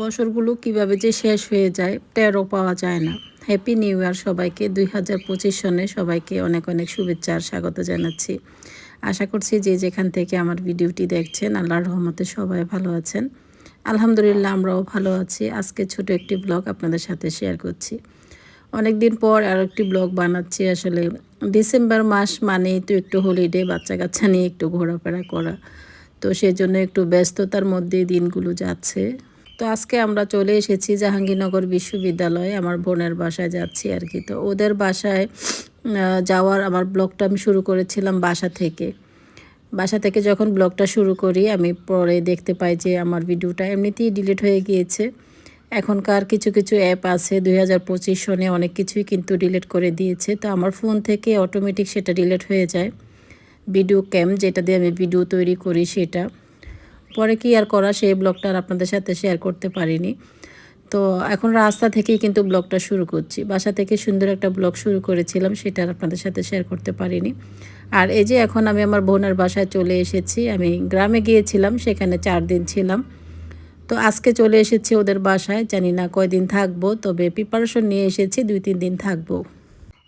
বছরগুলো কীভাবে যে শেষ হয়ে যায়, টেরও পাওয়া যায় না। হ্যাপি নিউ ইয়ার সবাইকে। দুই হাজার পঁচিশ সনে সবাইকে অনেক অনেক শুভেচ্ছা আর স্বাগত জানাচ্ছি। আশা করছি যে যেখান থেকে আমার ভিডিওটি দেখছেন, আল্লাহর রহমতে সবাই ভালো আছেন। আলহামদুলিল্লাহ আমরাও ভালো আছি। আজকে ছোট একটি ব্লগ আপনাদের সাথে শেয়ার করছি। অনেক দিন পর আর একটি ব্লগ বানাচ্ছি। আসলে ডিসেম্বর মাস মানেই তো একটু হলিডে বাচ্চা কাচ্চা নিয়ে একটু ঘোরাফেরা করা। তো সেজন্য একটু ব্যস্ততার মধ্যে দিনগুলো যাচ্ছে। তো আজকে আমরা চলে এসেছি জাহাঙ্গীরনগর বিশ্ববিদ্যালয়ে, আমার বোনের বাসায় যাচ্ছি আর কি। তো ওদের বাসায় যাওয়ার আমার ব্লগটা আমি শুরু করেছিলাম বাসা থেকে। বাসা থেকে যখন ব্লগটা শুরু করি, আমি পরে দেখতে পাই যে আমার ভিডিওটা এমনিতেই ডিলিট হয়ে গিয়েছে। এখনকার কিছু কিছু অ্যাপ আছে, দুই হাজার পঁচিশ সনে অনেক কিছুই কিন্তু ডিলিট করে দিয়েছে। তো আমার ফোন থেকে অটোমেটিক সেটা ডিলিট হয়ে যায়। ভিডিও ক্যাম যেটা দিয়ে আমি ভিডিও তৈরি করি সেটা। পরে কি আর করা, সেই ব্লগটা আর আপনাদের সাথে শেয়ার করতে পারিনি। তো এখন রাস্তা থেকেই কিন্তু ব্লগটা শুরু করছি। বাসা থেকে সুন্দর একটা ব্লগ শুরু করেছিলাম, সেটা আর আপনাদের সাথে শেয়ার করতে পারিনি। আর এই যে এখন আমি আমার বোনের বাসায় চলে এসেছি, আমি গ্রামে গিয়েছিলাম, সেখানে চার দিন ছিলাম। তো আজকে চলে এসেছি ওদের বাসায়, জানি না কয়দিন থাকব, তবে প্রিপারেশন নিয়ে এসেছি, দুই তিন দিন থাকব।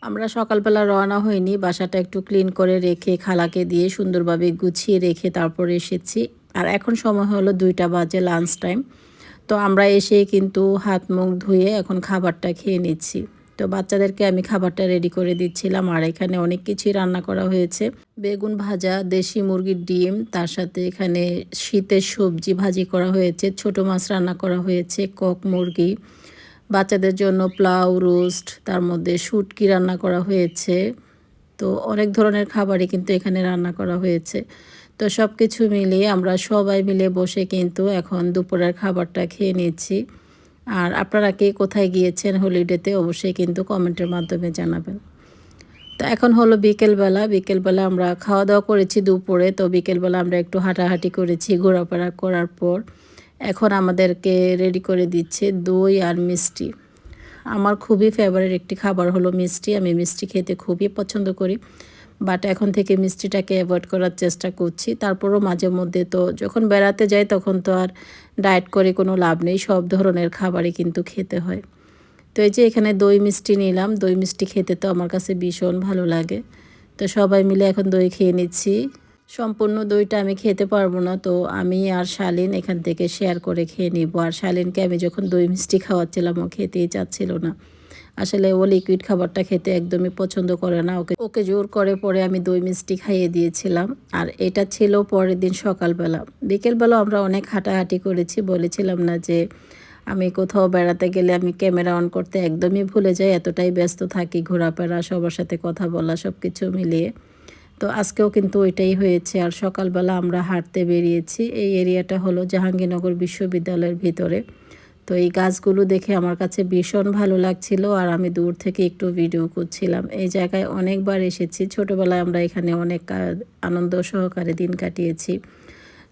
আমরা সকালবেলা রওনা হইনি, বাসাটা একটু ক্লিন করে রেখে, খালাকে দিয়ে সুন্দরভাবে গুছিয়ে রেখে তারপরে এসেছি। আর এখন সময় হলো দুইটা বাজে লাঞ্চ টাইম তো আমরা এসে কিন্তু হাত মুখ ধুয়ে এখন খাবারটা খেয়ে নিচ্ছি। তো বাচ্চাদেরকে আমি খাবারটা রেডি করে দিচ্ছিলাম আর এখানে অনেক কিছুই রান্না করা হয়েছে। বেগুন ভাজা, দেশি মুরগির ডিম, তার সাথে এখানে শীতের সবজি ভাজি করা হয়েছে, ছোট মাছ রান্না করা হয়েছে, কক মুরগি। বাচ্চাদের জন্য প্লাউ রোস্ট, তার মধ্যে শুটকি রান্না করা হয়েছে। তো অনেক ধরনের খাবারই কিন্তু এখানে রান্না করা হয়েছে। তো সব কিছু মিলিয়ে আমরা সবাই মিলে বসে কিন্তু এখন দুপুরের খাবারটা খেয়ে নিচ্ছি। আর আপনারা কে কোথায় গিয়েছেন হলিডেতে অবশ্যই কিন্তু কমেন্টের মাধ্যমে জানাবেন। তো এখন হলো বিকেলবেলা বিকেলবেলা আমরা খাওয়া দাওয়া করেছি দুপুরে, তো বিকেলবেলা আমরা একটু হাঁটাহাঁটি করেছি ঘোরাফেরা করার পর। এখন আমাদেরকে রেডি করে দিচ্ছে দই আর মিষ্টি। আমার খুবই ফেভারিট একটি খাবার হলো মিষ্টি, আমি মিষ্টি খেতে খুবই পছন্দ করি। বাট এখন থেকে মিষ্টিটাকে অ্যাভয়েড করার চেষ্টা করছি। তারপরও মাঝে মধ্যে তো যখন বেড়াতে যাই তখন তো আর ডায়েট করে কোনো লাভ নেই, সব ধরনের খাবারই কিন্তু খেতে হয়। তো এই যে এখানে দই মিষ্টি নিলাম, দই মিষ্টি খেতে তো আমার কাছে ভীষণ ভালো লাগে। তো সবাই মিলে এখন দই খেয়ে নিচ্ছি। সম্পূর্ণ দইটা আমি খেতে পারব না, তো আমি আর শালিন এখান থেকে শেয়ার করে খেয়ে নিব। আর শালিনকে আমি যখন দই মিষ্টি খাওয়াচ্ছিলাম, ও খেতেই চাচ্ছিল না। আসলে ও লিকুইড খাবারটা খেতে একদমই পছন্দ করে না। ওকে ওকে জোর করে পরে আমি দই মিষ্টি খাইয়ে দিয়েছিলাম। আর এটা ছিল পরের দিন সকালবেলা। বিকেলবেলা আমরা অনেক হাঁটাহাঁটি করেছি। বলেছিলাম না যে আমি কোথাও বেড়াতে গেলে আমি ক্যামেরা অন করতে একদমই ভুলে যাই, এতটাই ব্যস্ত থাকি ঘোরাফেরা, সবার সাথে কথা বলা সব কিছু মিলিয়ে। তো আজকেও কিন্তু ওইটাই হয়েছে। আর সকালবেলা আমরা হাঁটতে বেরিয়েছি। এই এরিয়াটা হলো জাহাঙ্গীরনগর বিশ্ববিদ্যালয়ের ভিতরে। তো এই গাছগুলো দেখে আমার কাছে ভীষণ ভালো লাগছিল আর আমি দূর থেকে একটু ভিডিও করছিলাম। এই জায়গায় অনেকবার এসেছি। ছোটোবেলায় আমরা এখানে অনেক আনন্দ সহকারে দিন কাটিয়েছি।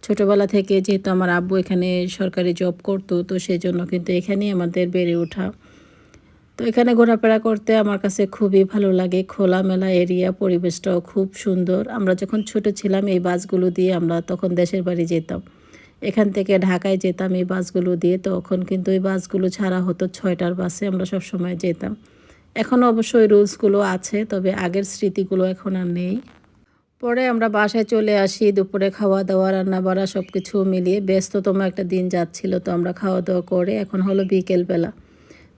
ছোটোবেলা থেকে যেহেতু আমার আব্বু এখানে সরকারি জব করতো, তো সেই জন্য কিন্তু এখানেই আমাদের বেড়ে ওঠা। তো এখানে ঘোরাফেরা করতে আমার কাছে খুবই ভালো লাগে। খোলামেলা এরিয়া, পরিবেশটাও খুব সুন্দর। আমরা যখন ছোট ছিলাম, এই বাসগুলো দিয়ে আমরা তখন দেশের বাড়ি যেতাম। এখান থেকে ঢাকায় যেতাম এই বাসগুলো দিয়ে, তখন কিন্তু এই বাসগুলো ছাড়া হতো ছয়টার বাসে, আমরা সব সময় যেতাম। এখন অবশ্যই রুলসগুলো আছে, তবে আগের স্মৃতিগুলো এখন আর নেই। পরে আমরা বাসায় চলে আসি, দুপুরে খাওয়া দাওয়া রান্না বাড়া সব কিছু মিলিয়ে। ব্যস্ততম একটা দিন যাচ্ছিল, তো আমরা খাওয়া দাওয়া করে এখন হলো বিকেলবেলা।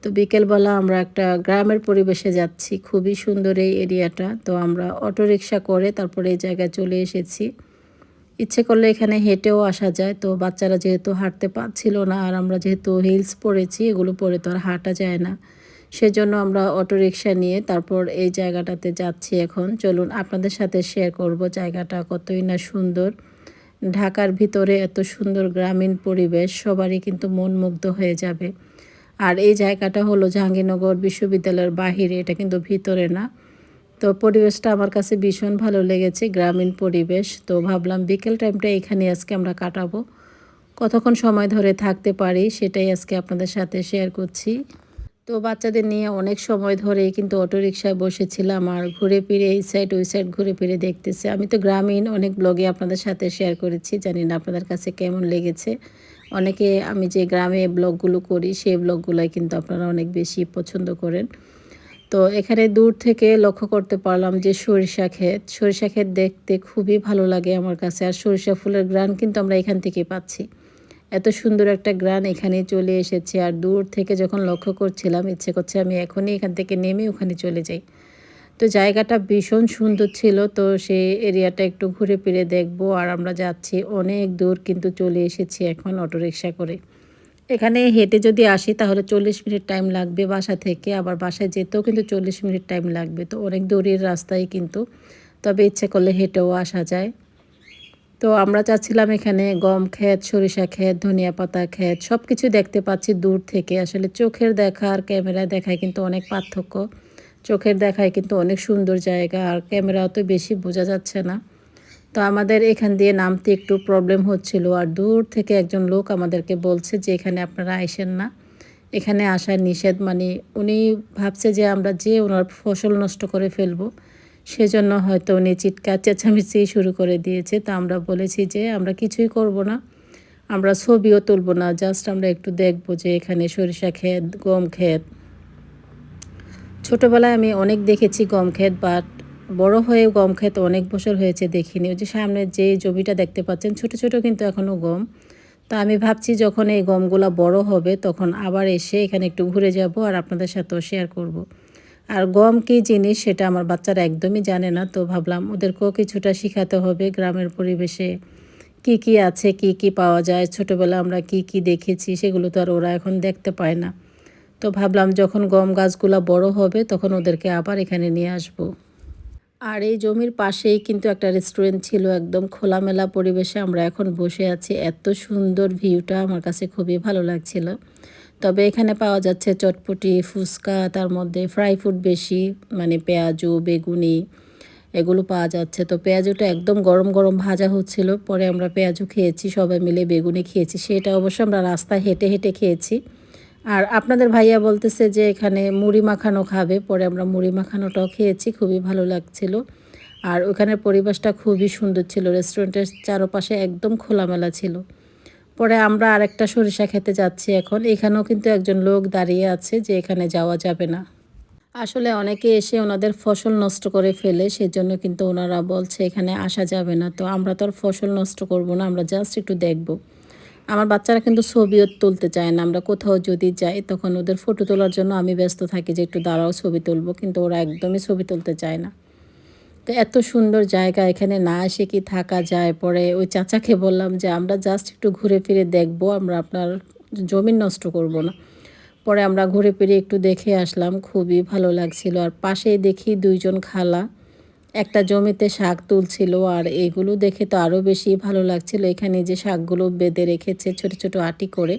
তো বিকেলবেলা আমরা একটা গ্রামের পরিবেশে যাচ্ছি, খুবই সুন্দর এই এরিয়াটা। তো আমরা অটো রিক্সা করে তারপরে এই জায়গায় চলে এসেছি। ইচ্ছে করলে এখানে হেঁটেও আসা যায়। তো বাচ্চারা যেহেতু হাঁটতে পারছিল না আর আমরা যেহেতু হিলস পরেছি, এগুলো পরে তো আর হাঁটা যায় না। সেজন্য আমরা অটো রিক্সা নিয়ে তারপর এই জায়গাটাতে যাচ্ছি এখন। চলুন আপনাদের সাথে শেয়ার করব জায়গাটা কতই না সুন্দর। ঢাকার ভিতরে এত সুন্দর গ্রামীণ পরিবেশ, সবারই কিন্তু মন মুগ্ধ হয়ে যাবে। আর এই জায়গাটা হলো জাহাঙ্গীরনগর বিশ্ববিদ্যালয়ের বাহিরে, এটা কিন্তু ভিতরে না। তো পরিবেশটা আমার কাছে ভীষণ ভালো লেগেছে, গ্রামীণ পরিবেশ। তো ভাবলাম বিকেল টাইমটা এখানে আজকে আমরা কাটাবো। কতক্ষণ সময় ধরে থাকতে পারি সেটাই আজকে আপনাদের সাথে শেয়ার করছি। তো বাচ্চাদের নিয়ে অনেক সময় ধরে কিন্তু অটোরিকশায় বসেছিলাম আর ঘুরে ফিরে এই সাইড ওই সাইড ঘুরে ফিরে দেখতেছে। আমি তো গ্রামীণ, অনেক ব্লগে আপনাদের সাথে শেয়ার করেছি, জানি না আপনাদের কাছে কেমন লেগেছে। অনেকে আমি যে গ্রামে ব্লগগুলো করি, সেই ব্লগগুলোই কিন্তু আপনারা অনেক বেশি পছন্দ করেন। তো এখানে দূর থেকে লক্ষ্য করতে পারলাম যে সরিষা ক্ষেত। সরিষা ক্ষেত দেখতে খুবই ভালো লাগে আমার কাছে আর সরিষা ফুলের গ্রান কিন্তু আমরা এখান থেকে পাচ্ছি। এত সুন্দর একটা গ্রান এখানে চলে এসেছে আর দূর থেকে যখন লক্ষ্য করছিলাম, ইচ্ছে করছে আমি এখনই এখান থেকে নেমে ওখানে চলে যাই। তো জায়গাটা ভীষণ সুন্দর ছিল, তো সেই এরিয়াটা একটু ঘুরে ফিরে দেখব আর আমরা যাচ্ছি অনেক দূর কিন্তু চলে এসেছি এখন অটোরিকশা করে। এখানে হেঁটে যদি আসি, তাহলে চল্লিশ মিনিট টাইম লাগবে বাসা থেকে। আবার বাসায় যেতেও কিন্তু চল্লিশ মিনিট টাইম লাগবে। তো অনেক দূরের রাস্তায় কিন্তু। তবে ইচ্ছে করলে হেঁটেও আসা যায়। তো আমরা চাচ্ছিলাম এখানে গম ক্ষেত, সরিষা ক্ষেত, ধনিয়া পাতা ক্ষেত সব কিছু দেখতে পাচ্ছি দূর থেকে। আসলে চোখের দেখা আর ক্যামেরায় দেখায় কিন্তু অনেক পার্থক্য। চোখের দেখায় কিন্তু অনেক সুন্দর জায়গা, আর ক্যামেরাও তো বেশি বোঝা যাচ্ছে না। তো আমাদের এখান দিয়ে নামতে একটু প্রবলেম হচ্ছিল। আর দূর থেকে একজন লোক আমাদেরকে বলছে যে, এখানে আপনারা আইসেন না। এখানে আসার নিষেধ মানে উনি ভাবছে যে, আমরা যে ওনার ফসল নষ্ট করে ফেলব, সেজন্য হয়তো উনি চিৎকার চেঁচামেচি শুরু করে দিয়েছে। তা আমরা বলেছি যে, আমরা কিছুই করব না। আমরা ছবিও তুলব না। জাস্ট আমরা একটু দেখব যে, এখানে সরিষা ক্ষেত, গম ক্ষেত। ছোটোবেলায় আমি অনেক দেখেছি গম ক্ষেত বাট বড় হয়ে গম ক্ষেত অনেক বছর হয়েছে দেখিনি ওই যে সামনে যে জমিটা দেখতে পাচ্ছেন, ছোট ছোট কিন্তু এখনও গম তো আমি ভাবছি যখন এই গমগুলো বড় হবে তখন আবার এসে এখানে একটু ঘুরে যাব আর আপনাদের সাথেও শেয়ার করব। আর গম কী জিনিস সেটা আমার বাচ্চারা একদমই জানে না, তো ভাবলাম ওদেরকেও কিছুটা শেখাতে হবে গ্রামের পরিবেশে কি কি আছে, কি কি পাওয়া যায় ছোটোবেলা আমরা কি কি দেখেছি সেগুলো তো আর ওরা এখন দেখতে পায় না তো ভাবলাম যখন গম গাছগুলো বড় হবে তখন ওদেরকে আবার এখানে নিয়ে আসব। আর এই জমির পাশেই কিন্তু একটা রেস্টুরেন্ট ছিল, একদম খোলামেলা পরিবেশে আমরা এখন বসে আছি। এত সুন্দর ভিউটা আমার কাছে খুবই ভালো লাগছিল। তবে এখানে পাওয়া যাচ্ছে চটপটি, ফুচকা, তার মধ্যে ফ্রাই ফুড বেশি মানে পেঁয়াজু, বেগুনি, এগুলো পাওয়া যাচ্ছে। তো পেঁয়াজুটা একদম গরম গরম ভাজা হচ্ছিল, পরে আমরা পেঁয়াজু খেয়েছি, সবাই মিলে বেগুনি খেয়েছি। সেটা অবশ্য আমরা রাস্তায় হেঁটে হেঁটে খেয়েছি। আর আপনাদের ভাইয়া বলতেছে যে এখানে মুড়ি মাখানো খাবে, পরে আমরা মুড়ি মাখানোটাও খেয়েছি, খুবই ভালো লাগছিল। আর ওখানের পরিবেশটা খুবই সুন্দর ছিল, রেস্টুরেন্টের চারপাশে একদম খোলামেলা ছিল। পরে আমরা আরেকটা সরিষা খেতে যাচ্ছি এখন, এখানেও কিন্তু একজন লোক দাঁড়িয়ে আছে যে এখানে যাওয়া যাবে না। আসলে অনেকে এসে ওনাদের ফসল নষ্ট করে ফেলে, সেজন্য কিন্তু ওনারা বলছে এখানে আসা যাবে না। তো আমরা তো আর ফসল নষ্ট করব না, আমরা জাস্ট একটু দেখব। আমার বাচ্চারা কিন্তু ছবিও তুলতে চায় না। আমরা কোথাও যদি যাই, তখন ওদের ফটো তোলার জন্য আমি ব্যস্ত থাকি যে একটু দাঁড়াও, ছবি তুলবো। কিন্তু ওরা একদমই ছবি তুলতে চায় না। তো এত সুন্দর জায়গা এখানে না এসে কি থাকা যায়? পরে ওই চাচাকে বললাম যে, আমরা জাস্ট একটু ঘুরে ফিরে দেখব, আমরা আপনার জমি নষ্ট করব না। পরে আমরা ঘুরে ফিরে একটু দেখে আসলাম, খুবই ভালো লাগছিল। আর পাশেই দেখি দুইজন খালা। একটা জমিতে শাক তুলছিল আর এগুলো দেখে তো আরও বেশি ভালো লাগছিল। এখানে যে শাকগুলো বেঁধে রেখেছে ছোট ছোট আটি করে।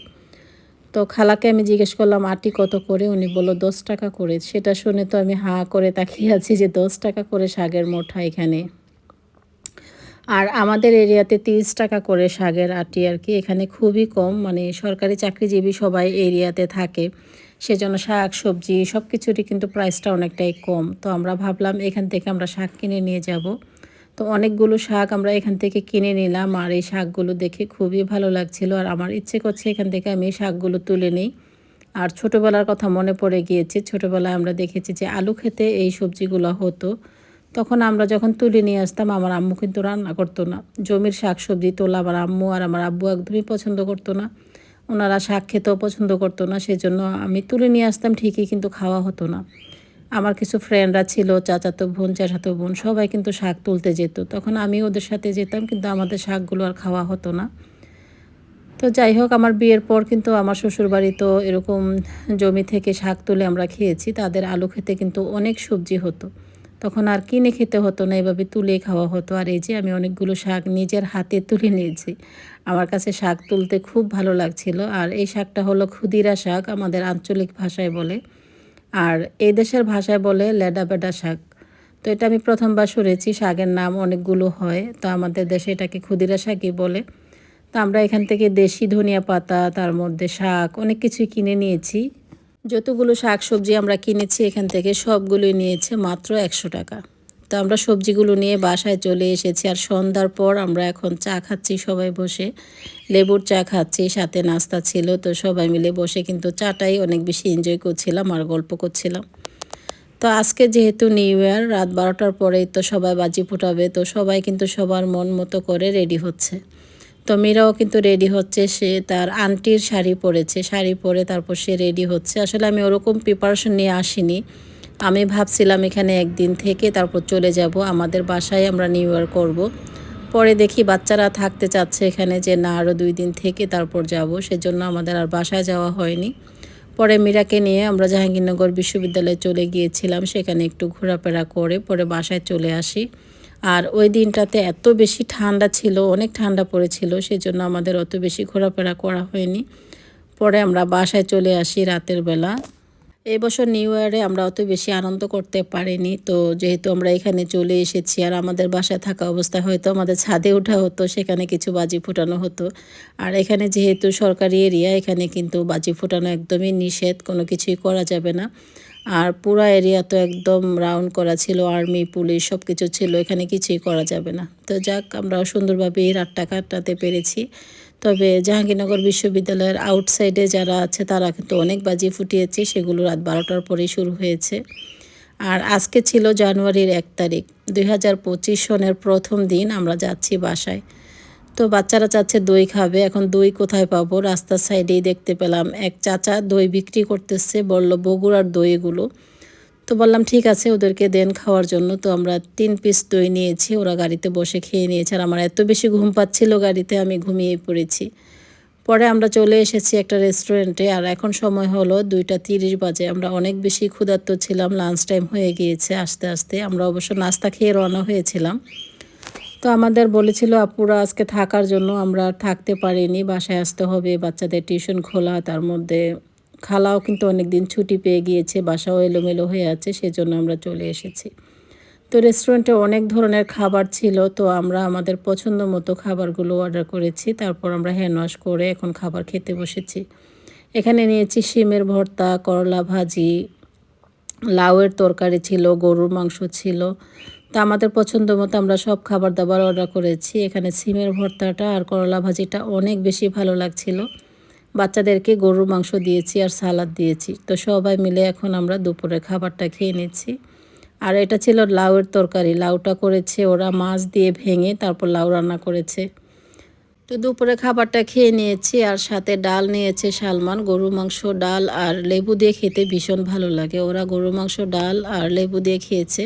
তো খালাকে আমি জিজ্ঞেস করলাম, আটি কত করে? উনি বলল, দশ টাকা করে। সেটা শুনে তো আমি হাঁ করে তাকিয়ে আছি যে দশ টাকা করে শাকের মোঠা এখানে। আর আমাদের এরিয়াতে তিরিশ টাকা করে শাকের আটি আর কি। এখানে খুবই কম মানে সরকারি চাকরিজীবী সবাই এরিয়াতে থাকে। সেজন্য শাক, সবজি সব কিছুরই কিন্তু প্রাইসটা অনেকটাই কম। তো আমরা ভাবলাম এখান থেকে আমরা শাক কিনে নিয়ে যাব। তো অনেকগুলো শাক আমরা এখান থেকে কিনে নিলাম আর এই শাকগুলো দেখে খুবই ভালো লাগছিল আর আমার ইচ্ছে করছে এখান থেকে আমি শাকগুলো তুলে নিই। আর ছোটোবেলার কথা মনে পড়ে গিয়েছে, ছোটোবেলায় আমরা দেখেছি যে আলু খেতে এই সবজিগুলো হতো। তখন আমরা যখন তুলে নিয়ে আসতাম, আমার আম্মু কিন্তু রান্না করতো না। জমির শাক, সবজি তোলা, আমার আম্মু আর আমার আব্বু একদমই পছন্দ করতো না। ওনারা শাক খেতেও পছন্দ করতো না, সেজন্য আমি তুলে নিয়ে আসতাম ঠিকই, কিন্তু খাওয়া হতো না। আমার কিছু ফ্রেন্ডরা ছিল, চাচাতো বোন চাচাতো বোন, সবাই কিন্তু শাক তুলতে যেত। তখন আমি ওদের সাথে যেতাম, কিন্তু আমাদের শাকগুলো আর খাওয়া হতো না। তো যাই হোক, আমার বিয়ের পর কিন্তু আমার শ্বশুরবাড়ি তো এরকম জমি থেকে শাক তুলে আমরা খেয়েছি, তাদের আলু খেতে কিন্তু অনেক সবজি হতো। তখন আর কিনে খেতে হতো না, এভাবে তুলে খাওয়া হতো। আর এই যে আমি অনেকগুলো শাক নিজের হাতে তুলে নিয়েছি। আমার কাছে শাক তুলতে খুব ভালো লাগছিল। আর এই শাকটা হলো ক্ষুদিরা শাক, আমাদের আঞ্চলিক ভাষায় বলে। আর এই দেশের ভাষায় বলে লেডা বেডা শাক। তো এটা আমি প্রথমবার শুনেছি, শাকের নাম অনেকগুলো হয়। তো আমাদের দেশে এটাকে ক্ষুদিরা শাকই বলে। তো আমরা এখান থেকে দেশি ধনিয়া পাতা, তার মধ্যে শাক, অনেক কিছুই কিনে নিয়েছি। যতগুলো শাক সবজি আমরা কিনেছি এখান থেকে সবগুলোই নিয়েছে মাত্র একশো টাকা। তো আমরা সবজিগুলো নিয়ে বাসায় চলে এসেছি আর সন্ধ্যার পর আমরা এখন চা খাচ্ছি সবাই বসে। লেবুর চা খাচ্ছি, সাথে নাস্তা ছিল, তো সবাই মিলে বসে কিন্তু চাটাই অনেক বেশি এনজয় করছিলাম আর গল্প করছিলাম। তো আজকে যেহেতু নিউ ইয়ার রাত বারোটার পরেই তো সবাই বাজি ফুটাবে, তো সবাই কিন্তু সবার মন মতো করে রেডি হচ্ছে। তো মীরাও কিন্তু রেডি হচ্ছে, সে তার আন্টির শাড়ি পরেছে, শাড়ি পরে তারপর সে রেডি হচ্ছে। আসলে আমি ওরকম প্রিপারেশন নিয়ে আসিনি। আমি ভাবছিলাম এখানে একদিন থেকে তারপর চলে যাব, আমাদের বাসায় আমরা নিউ ইয়ার করব। পরে দেখি বাচ্চারা থাকতে চাচ্ছে এখানে যে না আরও দুই দিন থেকে তারপর যাব, সেজন্য আমাদের আর বাসায় যাওয়া হয়নি। পরে মীরাকে নিয়ে আমরা জাহাঙ্গীরনগর বিশ্ববিদ্যালয়ে চলে গিয়েছিলাম, সেখানে একটু ঘোরাফেরা করে পরে বাসায় চলে আসি। আর ওই দিনটাতে এত বেশি ঠান্ডা ছিল, অনেক ঠান্ডা পড়েছিল, সেজন্য আমাদের অত বেশি ঘোরাফেরা করা হয়নি। পরে আমরা বাসায় চলে আসি রাতের বেলা। এই বছর নিউ ইয়ারে আমরা অত বেশি আনন্দ করতে পারিনি। তো যেহেতু আমরা এখানে চলে এসেছি আর আমাদের বাসায় থাকা অবস্থায় হয়তো আমাদের ছাদে ওঠা হতো, সেখানে কিছু বাজি ফোটানো হতো। আর এখানে যেহেতু সরকারি এরিয়া, এখানে কিন্তু বাজি ফোটানো একদমই নিষেধ, কোনো কিছুই করা যাবে না। আর পুরো এরিয়া তো একদম রাউন্ড করা ছিল, আর্মি, পুলিশ সব কিছু ছিল, এখানে কিছুই করা যাবে না। তো যাক আমরা সুন্দরভাবে এই রাতটা কাটাতে পেরেছি। তবে জাহাঙ্গীরনগর বিশ্ববিদ্যালয়ের আউটসাইডে যারা আছে, তারা কিন্তু অনেক বাজি ফুটিয়েছে, সেগুলো রাত বারোটার পরেই শুরু হয়েছে। আর আজকে ছিল জানুয়ারির এক তারিখ। দুই হাজার পঁচিশ সনের প্রথম দিন আমরা যাচ্ছি বাসায়। তো বাচ্চারা চাচ্ছে দই খাবে। এখন দই কোথায় পাবো? রাস্তার সাইডেই দেখতে পেলাম। এক চাচা দই বিক্রি করতেছে বলল, বগুড়ার দইগুলো। তো বললাম, ঠিক আছে, ওদেরকে দেন খাওয়ার জন্য। তো আমরা তিন পিস দই নিয়েছি, ওরা গাড়িতে বসে খেয়ে নিয়েছে। আর আমার এত বেশি ঘুম পাচ্ছিল গাড়িতে, আমি ঘুমিয়ে পড়েছি। পরে আমরা চলে এসেছি একটা রেস্টুরেন্টে আর এখন সময় হলো দুইটা তিরিশ বাজে। আমরা অনেক বেশি ক্ষুধার্ত ছিলাম লাঞ্চ টাইম হয়ে গিয়েছে আস্তে আস্তে। আমরা অবশ্য নাস্তা খেয়ে রওনা হয়েছিলাম। তো আমাদের বলেছিল, আপুরা, আজকে থাকার জন্য আমরা থাকতে পারিনি। বাসায় আসতে হবে, বাচ্চাদের টিউশন খোলা, তার মধ্যে খালাও কিন্তু অনেক দিন ছুটি পেয়ে গিয়েছে, বাসাও এলোমেলো হয়ে আছে, সেজন্য আমরা চলে এসেছি। তো রেস্টুরেন্টে অনেক ধরনের খাবার ছিল, তো আমরা আমাদের পছন্দ মতো খাবারগুলো অর্ডার করেছি। তারপর আমরা হ্যান্ড ওয়াশ করে এখন খাবার খেতে বসেছি। এখানে নিয়েছি শিমের ভর্তা, করলা ভাজি, লাউয়ের তরকারি ছিল, গরুর মাংস ছিল। তো আমাদের পছন্দ মতো আমরা সব খাবার দাবার অর্ডার করেছি। এখানে সিমের ভর্তাটা আর করলা ভাজিটা অনেক বেশি ভালো লাগছিল। বাচ্চাদেরকে গরুর মাংস দিয়েছি আর সালাদ দিয়েছি। তো সবাই মিলে এখন আমরা দুপুরের খাবারটা খেয়ে নিচ্ছি। আর এটা ছিল লাউয়ের তরকারি। লাউটা করেছে ওরা মাছ দিয়ে ভেঙে তারপর লাউ রান্না করেছে। তো দুপুরে খাবারটা খেয়ে নিয়েছি আর সাথে ডাল নিয়েছে সালমান। গরু মাংস, ডাল আর লেবু দিয়ে খেতে ভীষণ ভালো লাগে। ওরা গরু মাংস, ডাল আর লেবু দিয়ে খেয়েছে।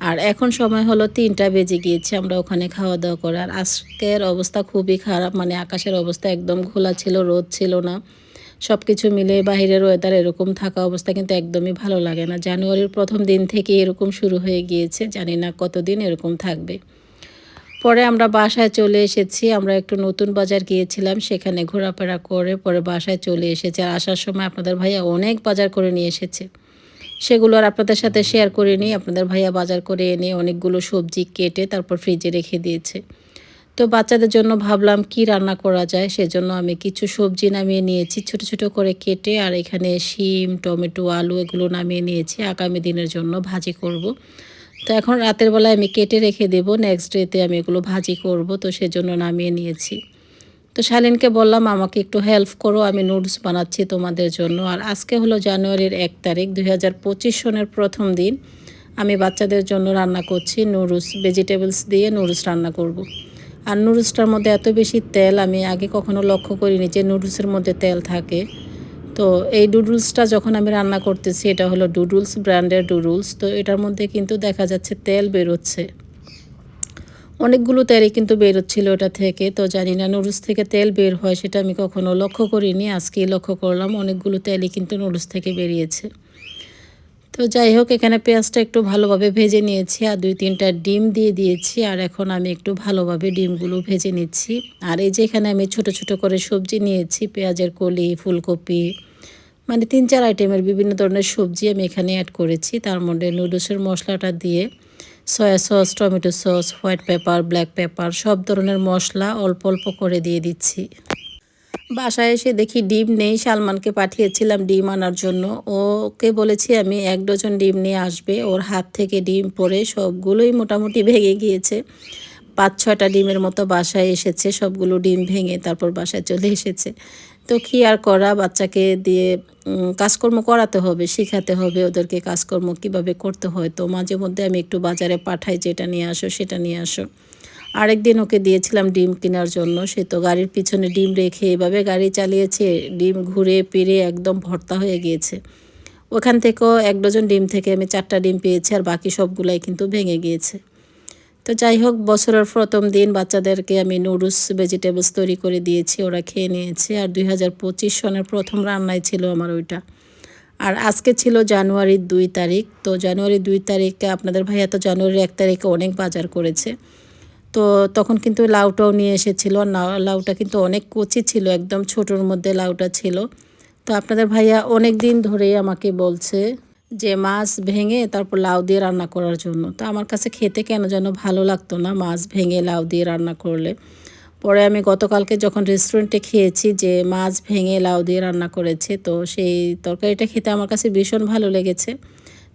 আর এখন সময় হলো তিনটা বেজে গিয়েছে, আমরা ওখানে খাওয়া দাওয়া করে আর আজকের অবস্থা খুবই খারাপ মানে আকাশের অবস্থা একদম খোলা ছিল, রোদ ছিল না। সব কিছু মিলে বাহিরের ওয়েদার এরকম থাকা অবস্থা কিন্তু একদমই ভালো লাগে না। জানুয়ারির প্রথম দিন থেকে এরকম শুরু হয়ে গিয়েছে, জানি না কতদিন এরকম থাকবে। পরে আমরা বাসায় চলে এসেছি, আমরা একটু নতুন বাজার গিয়েছিলাম, সেখানে ঘোরাফেরা করে পরে বাসায় চলে এসেছি। আর আসার সময় আপনাদের ভাইয়া অনেক বাজার করে নিয়ে এসেছে। সেগুলো আর আপনাদের সাথে শেয়ার করে নিই। আপনাদের ভাইয়া বাজার করে এনে অনেকগুলো সবজি কেটে তারপর ফ্রিজে রেখে দিয়েছে। তো বাচ্চাদের জন্য ভাবলাম কি রান্না করা যায়, সেজন্য আমি কিছু সবজি নামিয়ে নিয়েছি, ছোট ছোট করে কেটে আর এখানে শিম, টমেটো, আলু এগুলো নামিয়ে নিয়েছি, আগামী দিনের জন্য ভাজি করব। তো এখন রাতের বেলায় আমি কেটে রেখে দেবো নেক্সট ডেতে আমি এগুলো ভাজি করব, তো সেজন্য নামিয়ে নিয়েছি। তো শালিনকে বললাম, আমাকে একটু হেল্প করো, আমি নুডলস বানাচ্ছি তোমাদের জন্য। আর আজকে হলো জানুয়ারির এক তারিখ, দুই হাজার পঁচিশ সনের প্রথম দিন। আমি বাচ্চাদের জন্য রান্না করছি নুডলস ভেজিটেবলস দিয়ে নুডলস রান্না করব। আর নুডলসটার মধ্যে এত বেশি তেল, আমি আগে কখনো লক্ষ্য করিনি যে নুডলসের মধ্যে তেল থাকে। তো এই ডুডলসটা যখন আমি রান্না করতেছি, এটা হলো ডুডলস ব্র্যান্ডের ডুডলস তো এটার মধ্যে কিন্তু দেখা যাচ্ছে তেল বেরোচ্ছে। অনেকগুলো তেলই কিন্তু বেরোচ্ছিল ওটা থেকে, তো জানি না নুডলস থেকে তেল বের হয় সেটা আমি কখনো লক্ষ্য করিনি আজকেই লক্ষ্য করলাম অনেকগুলো তেলই কিন্তু নুডলস থেকে বেরিয়েছে। তো যাই হোক, এখানে পেঁয়াজটা একটু ভালোভাবে ভেজে নিয়েছি আর দুই তিনটা ডিম দিয়ে দিয়েছি আর এখন আমি একটু ভালোভাবে ডিমগুলো ভেজে নিচ্ছি। আর এই যে এখানে আমি ছোট ছোট করে সবজি নিয়েছি, পেঁয়াজের কলি, ফুলকপি মানে তিন চার আইটেমের বিভিন্ন ধরনের সবজি আমি এখানে অ্যাড করেছি। তার মধ্যে নুডলসের মশলাটা দিয়ে soya sauce tomato sauce white pepper black pepper সব ধরনের মশলা অল্প অল্প করে দিয়ে দিচ্ছি। বাসায় এসে দেখি ডিম নেই, সালমানকে পাঠিয়েছিলাম ডিম আনার জন্য। ওকে বলেছি, আমি এক ডজন ডিম নিয়ে আসবে। ওর হাত থেকে ডিম পড়ে সবগুলোই মোটামুটি ভেঙে গিয়েছে। পাঁচ ছটা ডিমের মতো বাসায় এসেছে, সবগুলো ডিম ভেঙে তারপর বাসায় চলে এসেছে। তো কী আর করা? বাচ্চাকে দিয়ে কাজকর্ম করাতে হবে, শেখাতে হবে ওদেরকে কাজকর্ম কীভাবে করতে হয়। তো মাঝে মধ্যে আমি একটু বাজারে পাঠাই, যেটা নিয়ে আসো, সেটা নিয়ে আসো। আরেকদিন ওকে দিয়েছিলাম ডিম কেনার জন্য। সে তো গাড়ির পিছনে ডিম রেখে এভাবে গাড়ি চালিয়েছে, ডিম ঘুরে পেরে একদম ভর্তা হয়ে গিয়েছে। ওখান থেকেও এক ডজন ডিম থেকে আমি চারটা ডিম পেয়েছি, আর বাকি সবগুলাই কিন্তু ভেঙে গিয়েছে। তো যাই হোক, বছরের প্রথম দিন বাচ্চাদেরকে আমি নুডলস ভেজিটেবলস তৈরি করে দিয়েছি, ওরা খেয়ে নিয়েছে। আর দুই হাজার পঁচিশ সনের প্রথম রান্নায় ছিল আমার ওইটা। আর আজকে ছিল জানুয়ারির দুই তারিখ। তো জানুয়ারির দুই তারিখে আপনাদের ভাইয়া তো জানুয়ারির এক তারিখে অনেক বাজার করেছে। তো তখন কিন্তু লাউটাও নিয়ে এসেছিল। লাউটা কিন্তু অনেক কচি ছিল, একদম ছোটোর মধ্যে লাউটা ছিল। তো আপনাদের ভাইয়া অনেক দিন ধরেই আমাকে বলছে যে মাছ ভেঙে তারপর লাউ দিয়ে রান্না করার জন্য। তো আমার কাছে খেতে কেন যেন ভালো লাগতো না মাছ ভেঙে লাউ দিয়ে রান্না করলে। পরে আমি গতকালকে যখন রেস্টুরেন্টে খেয়েছি যে মাছ ভেঙে লাউ দিয়ে রান্না করেছে, তো সেই তরকারিটা খেতে আমার কাছে ভীষণ ভালো লেগেছে।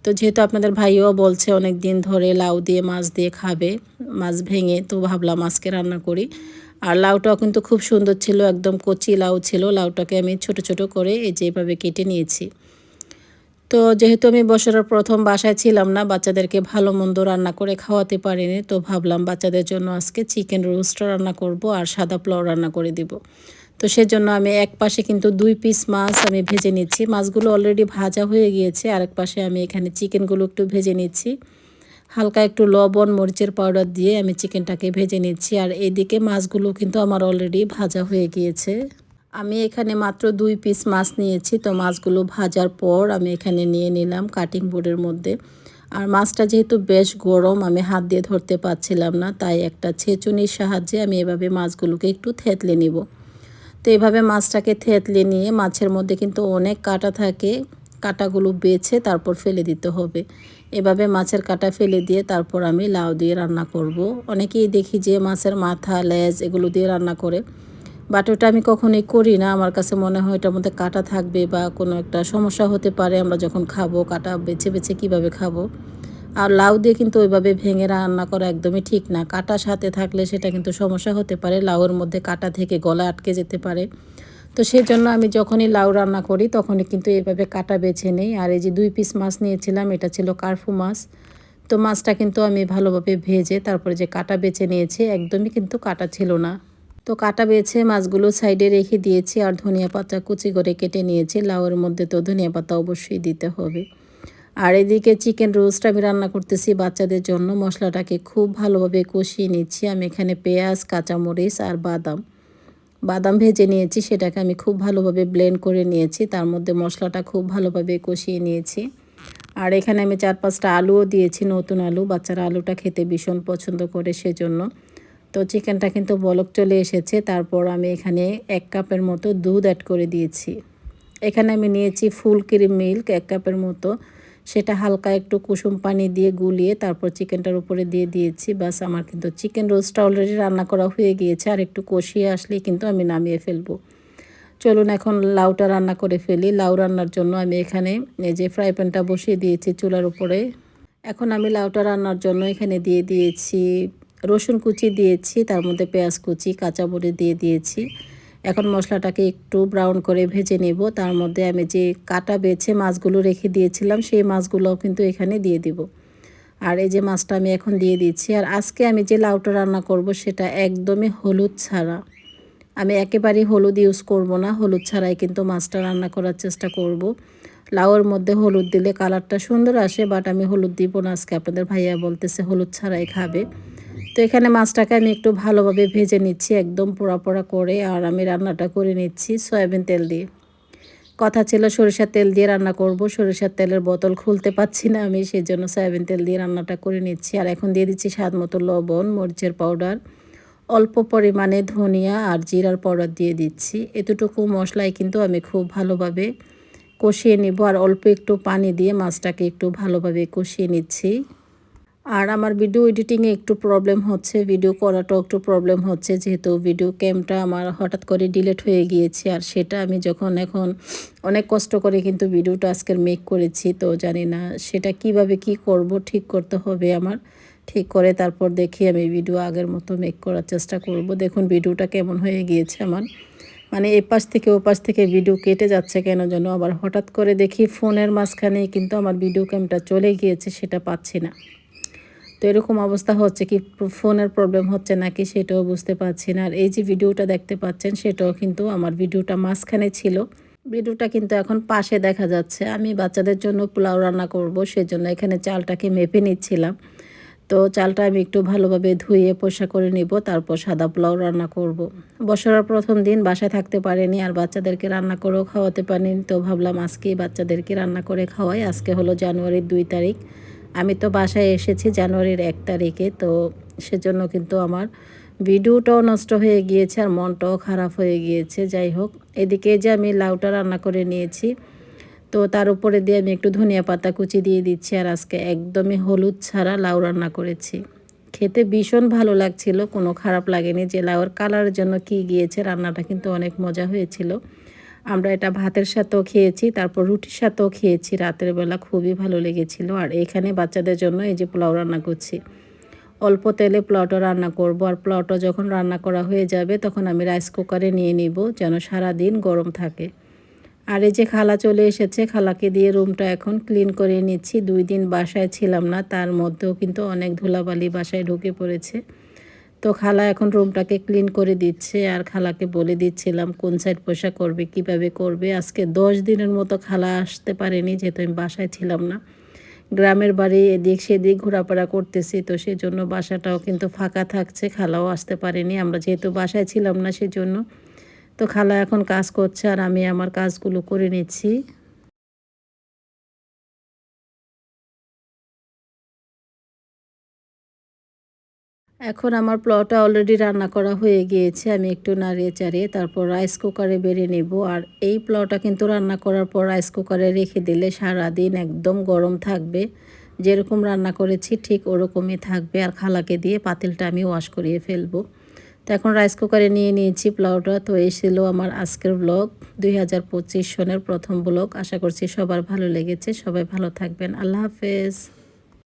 তো যেহেতু আপনাদের ভাইও বলছে অনেক দিন ধরে লাউ দিয়ে মাছ দিয়ে খাবে, মাছ ভেঙে, তো ভাবলাম মাছকে রান্না করি। আর লাউটাও কিন্তু খুব সুন্দর ছিল, একদম কচি লাউ ছিল। লাউটাকে আমি ছোট ছোট করে এই যে এভাবে কেটে নিয়েছি। তো যেহেতু আমি বছরের প্রথম বাসায় ছিলাম না, বাচ্চাদেরকে ভালো মন্দ রান্না করে খাওয়াতে পারিনি, তো ভাবলাম বাচ্চাদের জন্য আজকে চিকেন রোস্ট রান্না করব আর সাদা পোলাও রান্না করে দিব। তো সেজন্য আমি এক পাশে কিন্তু দুই পিস মাছ আমি ভেজে নিচ্ছি। মাছগুলো অলরেডি ভাজা হয়ে গিয়েছে, আরেক পাশে আমি এখানে চিকেনগুলো একটু ভেজে নিচ্ছি। হালকা একটু লবণ, মরিচের পাউডার দিয়ে আমি চিকেনটাকে ভেজে নিচ্ছি। আর এইদিকে মাছগুলো কিন্তু আমার অলরেডি ভাজা হয়ে গিয়েছে। আমি এখানে মাত্র দুই পিস মাছ নিয়েছি। তো মাছগুলো ভাজার পর আমি এখানে নিয়ে নিলাম কাটিং বোর্ডের মধ্যে। আর মাছটা যেহেতু বেশ গরম, আমি হাত দিয়ে ধরতে পারছিলাম না, তাই একটা ছেঁচুনির সাহায্যে আমি এভাবে মাছগুলোকে একটু থেতলে নিব। তো এভাবে মাছটাকে থেতলে নিয়ে মাছের মধ্যে কিন্তু অনেক কাটা থাকে, কাটাগুলো বেছে তারপর ফেলে দিতে হবে। এভাবে মাছের কাটা ফেলে দিয়ে তারপর আমি লাউ দিয়ে রান্না করব। অনেকেই দেখি যে মাছের মাথা, লেজ এগুলো দিয়ে রান্না করে। বাট ওটা আমি কখনোই করি না। আমার কাছে মনে হয় ওটার মধ্যে কাটা থাকবে বা কোনো একটা সমস্যা হতে পারে। আমরা যখন খাব, কাটা বেছে বেছে কীভাবে খাব? আর লাউ দিয়ে কিন্তু ওইভাবে ভেঙে রান্না করা একদমই ঠিক না। কাটা সাথে থাকলে সেটা কিন্তু সমস্যা হতে পারে। লাউয়ের মধ্যে কাটা থেকে গলা আটকে যেতে পারে। তো সেই জন্য আমি যখনই লাউ রান্না করি, তখনই কিন্তু এভাবে কাটা বেছে নেই। আর এই যে দুই পিস মাছ নিয়েছিলাম, এটা ছিল কার্ফু মাছ। তো মাছটা কিন্তু আমি ভালোভাবে ভেজে তারপরে যে কাটা বেছে নিয়েছি, একদমই কিন্তু কাটা ছিল না। তো কাটা বেছে মাছগুলো সাইডে রেখে দিয়েছি আর ধনিয়া পাতা কুচি করে কেটে নিয়েছি। লাউয়ের মধ্যে তো ধনিয়া পাতা অবশ্যই দিতে হবে। আর এদিকে চিকেন রোস্ট আমি রান্না করতেছি বাচ্চাদের জন্য। মশলাটাকে খুব ভালোভাবে কষিয়ে নিচ্ছি। আমি এখানে পেঁয়াজ, কাঁচামরিচ আর বাদাম। বাদাম ভেজে নিয়েছি, সেটাকে আমি খুব ভালোভাবে ব্লেন্ড করে নিয়েছি। তার মধ্যে মশলাটা খুব ভালোভাবে কষিয়ে নিয়েছি। আর এখানে আমি চার পাঁচটা আলুও দিয়েছি, নতুন আলু। বাচ্চারা আলুটা খেতে ভীষণ পছন্দ করে সেজন্য। তো চিকেনটা কিন্তু বলক চলে এসেছে। তারপর আমি এখানে এক কাপের মতো দুধ অ্যাড করে দিয়েছি। এখানে আমি নিয়েছি ফুল ক্রিম মিল্ক এক কাপের মতো। সেটা হালকা একটু কুসুম পানি দিয়ে গুলিয়ে তারপর চিকেনটার উপরে দিয়ে দিয়েছি। বাস আমার কিন্তু চিকেন রোস্টটা অলরেডি রান্না করা হয়ে গিয়েছে। আর একটু কষিয়ে আসলেই কিন্তু আমি নামিয়ে ফেলব। চলুন এখন লাউটা রান্না করে ফেলি। লাউ রান্নার জন্য আমি এখানে এই যে ফ্রাই প্যানটা বসিয়ে দিয়েছি চুলার উপরে। এখন আমি লাউটা রান্নার জন্য এখানে দিয়ে দিয়েছি রসুন কুচি দিয়েছি, তার মধ্যে পেঁয়াজ কুচি কাঁচামরিচ দিয়ে দিয়েছি। এখন মশলাটাকে একটু ব্রাউন করে ভেজে নেব। তার মধ্যে আমি যে কাটা বেছে মাছগুলো রেখে দিয়েছিলাম, সেই মাছগুলোও কিন্তু এখানে দিয়ে দিব। আর এই যে মাছটা আমি এখন দিয়ে দিচ্ছি, আর আজকে আমি যে লাউটা রান্না করব, সেটা একদমই হলুদ ছাড়া। আমি একেবারেই হলুদ ইউজ করব না, হলুদ ছাড়াই কিন্তু মাছটা রান্না করার চেষ্টা করব। লাউয়ের মধ্যে হলুদ দিলে কালারটা সুন্দর আসে বাট আমি হলুদ দিব না। আজকে আপনাদের ভাইয়া বলতেছে হলুদ ছাড়াই খাবে। তো এখানে মাছটাকে আমি একটু ভালোভাবে ভেজে নিচ্ছি, একদম পোড়া পোড়া করে, আর আমি রান্নাটা করে নিচ্ছি সয়াবিন তেল দিয়ে। কথা ছিল সরিষার তেল দিয়ে রান্না করব, সরিষার তেলের বোতল খুলতে পাচ্ছি না আমি সেই জন্য সয়াবিন তেল দিয়ে রান্নাটা করে নিচ্ছি। আর এখন দিয়ে দিচ্ছি স্বাদ মতো লবণ, মরিচের পাউডার, অল্প পরিমাণে ধনিয়া আর জিরার পাউডার দিয়ে দিচ্ছি। এতটুকু মশলায় কিন্তু আমি খুব ভালোভাবে কষিয়ে নিব, আর অল্প একটু পানি দিয়ে মাছটাকে একটু ভালোভাবে কষিয়ে নিচ্ছি। আর আমার ভিডিও এডিটিংয়ে একটু প্রবলেম হচ্ছে ভিডিও করাটাও একটু প্রবলেম হচ্ছে, যেহেতু ভিডিও ক্যামটা আমার হঠাৎ করে ডিলেট হয়ে গিয়েছে আর সেটা আমি যখন এখন অনেক কষ্ট করে কিন্তু ভিডিওটা আজকের মেক করেছি, তো জানি না সেটা কীভাবে কি করব, ঠিক করতে হবে আমার। ঠিক করে তারপর দেখি আমি ভিডিও আগের মতো মেক করার চেষ্টা করব। দেখুন ভিডিওটা কেমন হয়ে গিয়েছে আমার। মানে এ পাশ থেকে ও পাশ থেকে ভিডিও কেটে যাচ্ছে কেন যেন, আবার হঠাৎ করে দেখি ফোনের মাঝখানে কিন্তু আমার ভিডিও ক্যামটা চলে গিয়েছে, সেটা পাচ্ছি না। তো এরকম অবস্থা হচ্ছে কি, ফোনের প্রবলেম হচ্ছে নাকি সেটাও বুঝতে পারছি না। আর এই যে ভিডিওটা দেখতে পাচ্ছেন সেটাও কিন্তু আমার ভিডিওটা মাঝখানে ছিল। ভিডিওটা কিন্তু এখন পাশে দেখা যাচ্ছে। আমি বাচ্চাদের জন্য পোলাও রান্না করব, সেজন্য এখানে চালটাকে মেপে নিচ্ছিলাম। তো চালটা আমি একটু ভালোভাবে ধুয়ে পোষা করে নিব, তারপর সাদা পোলাও রান্না করব। বছরের প্রথম দিন বাসায় থাকতে পারেনি, আর বাচ্চাদেরকে রান্না করেও খাওয়াতে পারিনি। তো ভাবলাম আজকেই বাচ্চাদেরকে রান্না করে খাওয়াই। আজকে হলো জানুয়ারির দুই তারিখ। আমি তো বাসায় এসেছি জানুয়ারির এক তারিখে, তো সেজন্য কিন্তু আমার ভিডিওটাও নষ্ট হয়ে গিয়েছে আর মনটাও খারাপ হয়ে গিয়েছে। যাই হোক, এদিকে যে আমি লাউটা রান্না করে নিয়েছি, তো তার উপরে দিয়ে আমি একটু ধনিয়া পাতা কুচি দিয়ে দিচ্ছি আর আজকে একদমই হলুদ ছাড়া লাউ রান্না করেছি। খেতে ভীষণ ভালো লাগছিল, কোনো খারাপ লাগেনি যে লাউর কালারের জন্য কি গিয়েছে, রান্নাটা কিন্তু অনেক মজা হয়েছিল। আমরা এটা ভাতের সাথেও খেয়েছি, তারপর রুটির সাথেও খেয়েছি। রাতের বেলা খুবই ভালো লেগেছিল। আর এখানে বাচ্চাদের জন্য এই যে পোলাও রান্না করছি। অল্প তেলে পোলাওটা রান্না করব। আর পোলাওটা যখন রান্না করা হয়ে যাবে, তখন আমি রাইস কুকারে নিয়ে নিব, যেন সারা দিন গরম থাকে। আর এই যে খালা চলে এসেছে, খালাকে দিয়ে রুমটা এখন ক্লিন করে নিচ্ছি। দুই দিন বাসায় ছিলাম না, তার মধ্যেও কিন্তু অনেক ধুলাবালি বাসায় ঢুকে পড়েছে। তো খালা এখন রুমটাকে ক্লিন করে দিচ্ছে আর খালাকে বলে দিচ্ছিলাম, কোন সাইড পোশা করবে, কীভাবে করবে? আজকে দশ দিনের মতো খালা আসতে পারেনি, যেহেতু আমি বাসায় ছিলাম না। গ্রামের বাড়ি এদিক সেদিক ঘোরাফেরা করতেছি, তো সেই জন্য বাসাটাও কিন্তু ফাঁকা থাকছে, খালাও আসতে পারেনি। আমরা যেহেতু বাসায় ছিলাম না, সেজন্য। তো খালা এখন কাজ করছে আর আমি আমার কাজগুলো করে নিচ্ছি। এখন আমার প্লটা অলরেডি রান্না করা হয়ে গিয়েছে, আমি একটু নাড়িয়ে চাড়িয়ে তারপর রাইস কুকারে বেড়ে নেব। আর এই প্লটা কিন্তু রান্না করার পর রাইস কুকারে রেখে দিলে সারাদিন একদম গরম থাকবে। যেরকম রান্না করেছি ঠিক ওরকমই থাকবে। আর খালাকে দিয়ে পাতিলটা আমি ওয়াশ করিয়ে ফেলব। তো এখন রাইস কুকারে নিয়ে নিয়েছি প্লাউটা তো এই ছিল আমার আজকের ব্লগ দুই হাজার পঁচিশ সনের প্রথম ব্লগ আশা করছি সবার ভালো লেগেছে। সবাই ভালো থাকবেন। আল্লাহ হাফেজ।